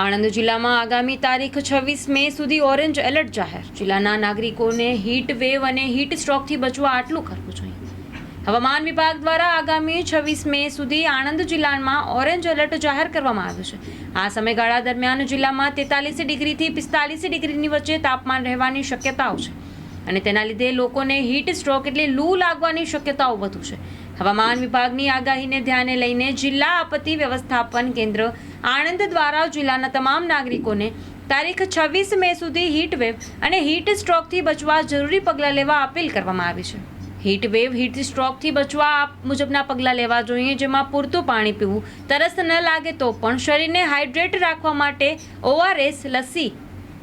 આણંદ જિલ્લામાં આગામી તારીખ છવ્વીસ મે સુધી ઓરેન્જ એલર્ટ જાહેર. જિલ્લાના નાગરિકોને હીટ વેવ અને હીટ સ્ટ્રોકથી બચવા આટલું કરવું જોઈએ. હવામાન વિભાગ દ્વારા આગામી છવ્વીસ મે સુધી આણંદ જિલ્લામાં ઓરેન્જ એલર્ટ જાહેર કરવામાં આવ્યું છે. આ સમયગાળા દરમિયાન જિલ્લામાં તેતાલીસ ડિગ્રીથી પિસ્તાલીસ ડિગ્રીની વચ્ચે તાપમાન રહેવાની શક્યતાઓ છે. અને તેના લીધે લોકોને હીટ સ્ટ્રોક એટલે લૂ લાગવાની શક્યતાઓ વધુ છે. હવામાન વિભાગની આગાહીને ધ્યાને લઈને જિલ્લા આપત્તિ વ્યવસ્થાપન કેન્દ્ર આણંદ દ્વારા જિલ્લાના તમામ નાગરિકોને તારીખ છવ્વીસ મે સુધી હીટ વેવ અને હીટ સ્ટ્રોકથી બચવા જરૂરી પગલાં લેવા અપીલ કરવામાં આવી છે. હીટ વેવ હીટ સ્ટ્રોકથી બચવા આ મુજબના પગલાં લેવા જોઈએ, જેમાં પૂરતું પાણી પીવું, તરસ ન લાગે તો પણ શરીરને હાઇડ્રેટ રાખવા માટે ઓઆરએસ લસ્સી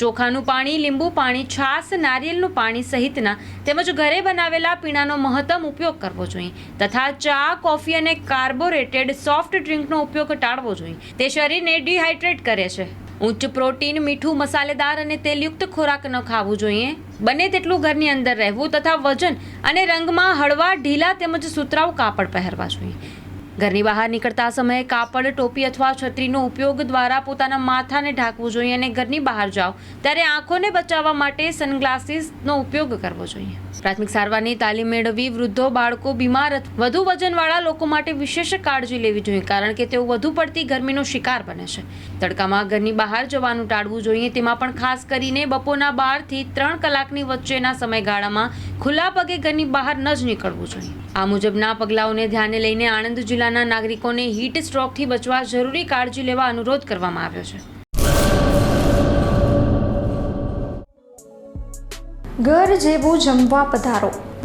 ચોખાનું પાણી, લીંબુ પાણી, છાશ, નારિયેળનું પાણી સહિતના તેમજ ઘરે બનાવેલા પીણાનો મહત્તમ ઉપયોગ કરવો જોઈએ તથા ચા, કોફી અને કાર્બોરેટેડ સોફ્ટ ડ્રિંકનો ઉપયોગ ટાળવો જોઈએ. તે શરીરને ડિહાઇડ્રેટ કરે છે. ઉચ્ચ પ્રોટીન, મીઠું, મસાલેદાર અને તેલયુક્ત ખોરાક ન ખાવું જોઈએ. બને તેટલું ઘરની અંદર રહેવું તથા વજન અને રંગમાં હળવા, ઢીલા તેમજ સુતરાઉ કાપડ પહેરવા જોઈએ. ઘરની બહાર નીકળતા સમયે કાપડ, ટોપી અથવા છત્રીનો ઉપયોગ દ્વારા પોતાના માથાને ઢાંકવું જોઈએ અને ઘરની બહાર જાઓ. ત્યારે આંખોને બચાવવા માટે સનગ્લાસીસનો ઉપયોગ કરવો જોઈએ. પ્રાથમિક સારવારની તાલીમ મેળવી વૃદ્ધો, બાળકો બીમાર વધુ વજનવાળા લોકો માટે વિશેષ કાળજી લેવી જોઈએ કારણ કે તેઓ વધુ પડતી ગરમીનો શિકાર બને છે. તડકામાં ઘરની બહાર જવાનું ટાળવું જોઈએ તેમાં પણ ખાસ કરીને બપોરના બારથી ત્રણ કલાકની વચ્ચેના સમયગાળામાં ખુલ્લા પગે ઘરની બહાર ન જ નીકળવું જોઈએ. આ મુજબના પગલાઓને ધ્યાને લઈને આણંદ જિલ્લાના નાગરિકોને હીટ સ્ટ્રોકથી બચવા જરૂરી કાળજી લેવા અનુરોધ કરવામાં આવ્યો છે. ઘર જેવું જમવા પધારો.